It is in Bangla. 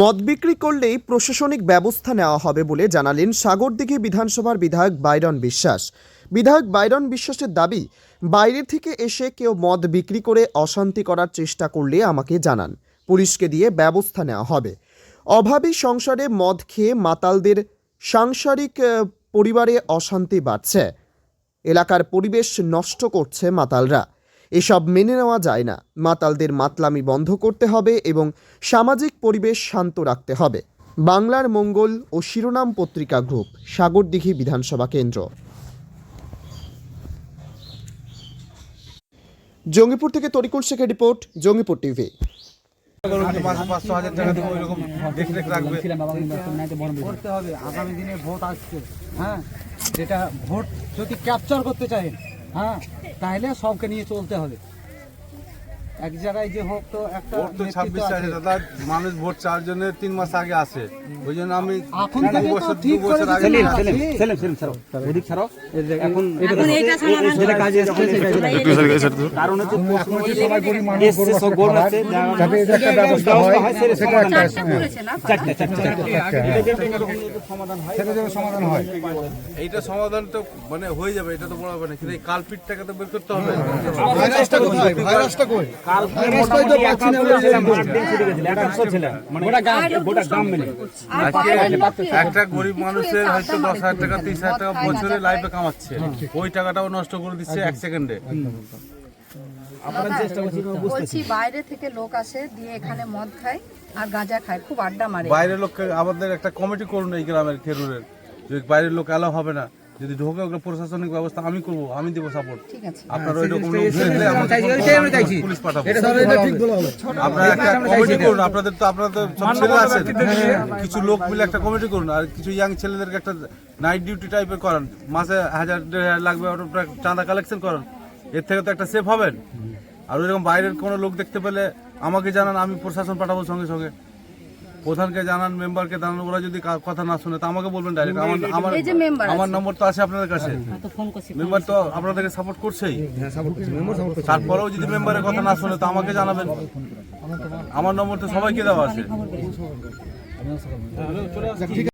মদ বিক্রি করলেই প্রশাসনিক ব্যবস্থা নেওয়া হবে বলে জানালেন সাগরদিঘি বিধানসভার বিধায়ক বাইরন বিশ্বাস। বিধায়ক বাইরন বিশ্বাসের দাবি বাইরে থেকে এসে কেউ মদ বিক্রি করে অশান্তি করার চেষ্টা করলে আমাকে জানান। পুলিশকে দিয়ে ব্যবস্থা নেওয়া হবে। অভাবী সংসারে মদ খেয়ে মাতালদের সাংসারিক পরিবারে অশান্তি বাড়ছে। এলাকার পরিবেশ নষ্ট করছে মাতালরা। এসব মেনে নেওয়া যায় না। মাতালদের মাতলামি বন্ধ করতে হবে এবং সামাজিক পরিবেশ শান্ত রাখতে হবে। বাংলার মঙ্গল ও শিরোনাম পত্রিকা গ্রুপ, সাগরদিঘি বিধানসভা কেন্দ্র। জঙ্গিপুর থেকে তরিকুল শেখের রিপোর্ট, জঙ্গিপুর টিভি। আগামী দিনে ভোট আসছে। হ্যাঁ? যেটা ভোট যদি ক্যাপচার করতে চাই হ্যাঁ তাহলে সবকে নিয়ে চলতে হবে। এক জায়গায় যে হোক তো একটা ভোট তো ছাব্বিশ আছে। দাদা মানুষ ভোট চাওয়ার জন্য তিন মাস আগে আসে। ওই জন্য আমি এখন দু থেকে তো বছর ঠিক দু বছর করে আগে সেলিম, সেলিম সেলিম ছাড়ো ওদিক ছাড়ো এখন এখন এটা সমাধান যেটা কাজে এসছে কারণ হচ্ছে এসছে সব গরম আছে যাতে একটা ব্যবস্থা হয় সেটা সমাধান হয়। চারটা করেছে না? চারটে চারটে সমাধান হয়? এইটা সমাধান তো মানে হয়ে যাবে এটা তো বড় ব্যাপার না। কিন্তু এই কালপিটটাকে তো বের করতে হবে। কালকে মোটামুটি একশো ছেলে মানে একটা গরিব মানুষের হয়তো দশ হাজার টাকা তিরিশ হাজার টাকা বছরে লাইফে কামাচ্ছে। ওই টাকাটাও নষ্ট করে দিচ্ছে এক সেকেন্ডে বলছি বাইরে থেকে লোক আসে দিয়ে এখানে মদ খায় আর গাঁজা খায় খুব আড্ডা মারে। বাইরের লোককে আমাদের একটা কমিটি করুন এই গ্রামের খেরুরের। যে বাইরের লোক এলাও হবে না। যদি ঢোকে ওগুলো প্রশাসনিক ব্যবস্থা আমি করব আমি দেবো সাপোর্ট ঠিক আছে। আপনারা ওই রকম পুলিশ পাঠাবো। আপনারা একটা কমিটি করুন আপনাদের তো আপনারা তো সব ছেলে আছেন। কিছু লোক মিলে একটা কমিটি করুন আর কিছু ইয়াং ছেলেদেরকে একটা নাইট ডিউটি টাইপের করান। মাসে হাজার দেড় হাজার লাগবে ওটা চাঁদা কালেকশন করান। এর থেকে তো একটা সেফ হবেন। আর ওইরকম বাইরের কোনো লোক দেখতে পেলে আমাকে জানান আমি প্রশাসন পাঠাবো সঙ্গে সঙ্গে। প্রধানকে জানান মেম্বারকে জানান ওরা যদি কথা না শুনে তো আমাকে বলবেন ডাইরেক্ট আমার আমার এই যে member আমার নম্বর তো আছে আপনাদের কাছে। মেম্বার তো আপনাদেরকে সাপোর্ট করছেই। তারপরেও যদি মেম্বারের কথা না শুনে তো আমাকে জানাবেন। আমার নম্বর তো সবাইকে দেওয়া আছে।